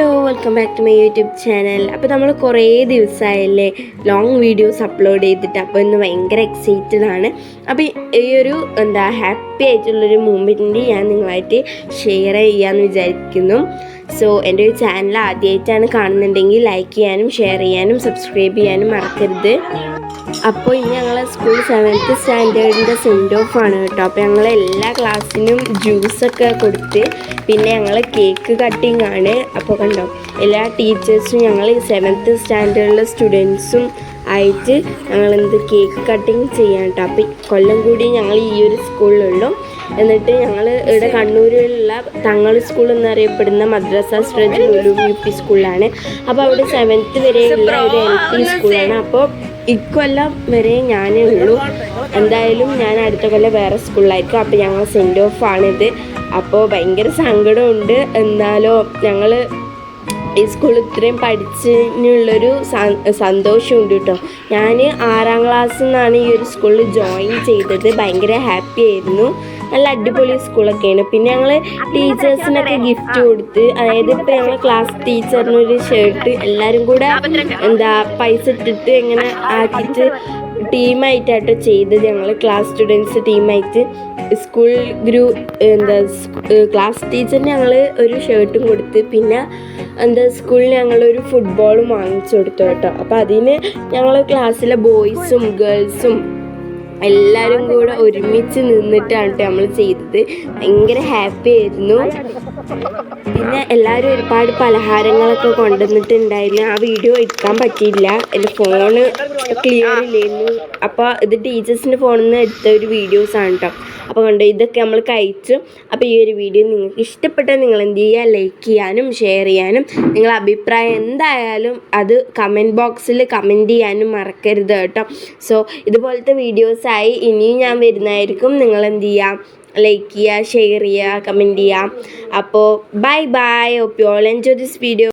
Hello welcome back to my YouTube channel അപ്പോൾ നമ്മൾ കുറേ ദിവസമായല്ലേ ലോങ് വീഡിയോസ് അപ്ലോഡ് ചെയ്തിട്ട് അപ്പോൾ ഇന്ന് ഭയങ്കര എക്സൈറ്റഡ് ആണ്. അപ്പോൾ ഈ ഒരു എന്താ ഹാപ്പി ആയിട്ടുള്ളൊരു മൂമെന്റ് ഞാൻ നിങ്ങളായിട്ട് ഷെയർ ചെയ്യാമെന്ന് വിചാരിക്കുന്നു. സോ എന്റെ ഒരു ചാനൽ ആദ്യമായിട്ടാണ് കാണുന്നുണ്ടെങ്കിൽ ലൈക്ക് ചെയ്യാനും ഷെയർ ചെയ്യാനും സബ്സ്ക്രൈബ് ചെയ്യാനും മറക്കരുത്. അപ്പോൾ ഇനി ഞങ്ങൾ സ്കൂൾ സെവൻത്ത് സ്റ്റാൻഡേർഡിന്റെ സെൻഡ് ഓഫ് ആണ് കേട്ടോ. അപ്പോൾ ഞങ്ങൾ എല്ലാ ക്ലാസ്സിനും ജ്യൂസൊക്കെ കൊടുത്ത് പിന്നെ ഞങ്ങൾ കേക്ക് കട്ടിംഗ് ആണ്. അപ്പോൾ കണ്ടോ എല്ലാ ടീച്ചേഴ്സും ഞങ്ങൾ സെവൻത്ത് സ്റ്റാൻഡേർഡിലെ സ്റ്റുഡൻസും ആയിട്ട് ഞങ്ങൾ എന്ത് കേക്ക് കട്ടിങ് ചെയ്യാൻ കേട്ടോ. അപ്പോൾ കൊല്ലം കൂടി ഞങ്ങൾ ഈ ഒരു സ്കൂളിലുള്ളൂ എന്നിട്ട് ഞങ്ങൾ ഇവിടെ കണ്ണൂരിലുള്ള തങ്ങൾ സ്കൂൾ എന്നറിയപ്പെടുന്ന മദ്രസ സ്ട്രജ് ലുലു യു പി സ്കൂളിലാണ് അപ്പോൾ അവിടെ സെവൻത്ത് വരെയുള്ള ഒരു എൽ പി സ്കൂളാണ് അപ്പോൾ ഇക്കൊല്ലം വരെ ഞാനേ ഉള്ളൂ. എന്തായാലും ഞാൻ അടുത്ത കൊല്ലം വേറെ സ്കൂളിലായിരിക്കും അപ്പോൾ ഞങ്ങൾ സെൻഡ് ഓഫ് ആണിത് അപ്പോൾ ഭയങ്കര സങ്കടമുണ്ട്. എന്നാലോ ഞങ്ങൾ ഈ സ്കൂൾ ഇത്രയും പഠിച്ചതിനുള്ളൊരു സന്തോഷമുണ്ട് കേട്ടോ. ഞാൻ ആറാം ക്ലാസ്സിൽ നിന്നാണ് ഈ ഒരു സ്കൂളിൽ ജോയിൻ ചെയ്തത്. ഭയങ്കര ഹാപ്പി ആയിരുന്നു. നല്ല അടിപൊളി സ്കൂളൊക്കെയാണ്. പിന്നെ ഞങ്ങൾ ടീച്ചേഴ്സിനൊക്കെ ഗിഫ്റ്റ് കൊടുത്ത് അതായത് ഇപ്പോൾ ഞങ്ങൾ ക്ലാസ് ടീച്ചറിനൊരു ഷർട്ട് എല്ലാവരും കൂടെ എന്താ പൈസ ഇട്ടിട്ട് ഇങ്ങനെ ആക്കിയിട്ട് ടീമായിട്ടാട്ടോ ചെയ്തത്. ഞങ്ങൾ ക്ലാസ് സ്റ്റുഡൻസ് ടീമായിട്ട്. സ്കൂൾ ഗ്രൂ എന്താ ക്ലാസ് ടീച്ചറിന് ഞങ്ങൾ ഒരു ഷർട്ടും കൊടുത്ത് പിന്നെ എന്താ സ്കൂളിൽ ഞങ്ങളൊരു ഫുട്ബോളും വാങ്ങിച്ചു കൊടുത്തു കേട്ടോ. അപ്പോൾ അതിന് ഞങ്ങൾ ക്ലാസ്സിലെ ബോയ്സും ഗേൾസും എല്ലാവരും കൂടെ ഒരുമിച്ച് നിന്നിട്ടാണ് നമ്മൾ ചെയ്തത്. ഭയങ്കര ഹാപ്പി ആയിരുന്നു. പിന്നെ എല്ലാവരും ഒരുപാട് പലഹാരങ്ങളൊക്കെ കൊണ്ടുവന്നിട്ടുണ്ടായിരുന്നു. ആ വീഡിയോ എടുക്കാൻ പറ്റിയില്ല. എന്റെ ഫോണ് ക്ലിയർ ഇല്ലായിരുന്നു. അപ്പോൾ ഇത് ടീച്ചേഴ്സിന്റെ ഫോണിൽ നിന്ന് എടുത്ത ഒരു ആണ് കേട്ടോ അപ്പോൾ കൊണ്ട് ഇതൊക്കെ നമ്മൾ കഴിച്ചു. അപ്പോൾ ഈ ഒരു വീഡിയോ നിങ്ങൾക്ക് ഇഷ്ടപ്പെട്ടാൽ നിങ്ങൾ എന്ത് ചെയ്യുക? ലൈക്ക് ചെയ്യാനും ഷെയർ ചെയ്യാനും. നിങ്ങളുടെ അഭിപ്രായം എന്തായാലും അത് കമന്റ് ബോക്സിൽ കമന്റ് ചെയ്യാനും മറക്കരുത് കേട്ടോ. സോ ഇതുപോലത്തെ വീഡിയോസായി ഇനിയും ഞാൻ വരുന്നതായിരിക്കും. നിങ്ങൾ എന്ത് ചെയ്യുക? ലൈക്ക് ചെയ്യുക ഷെയർ ചെയ്യുക കമന്റ് ചെയ്യുക അപ്പോൾ bye bye of you all enjoy this video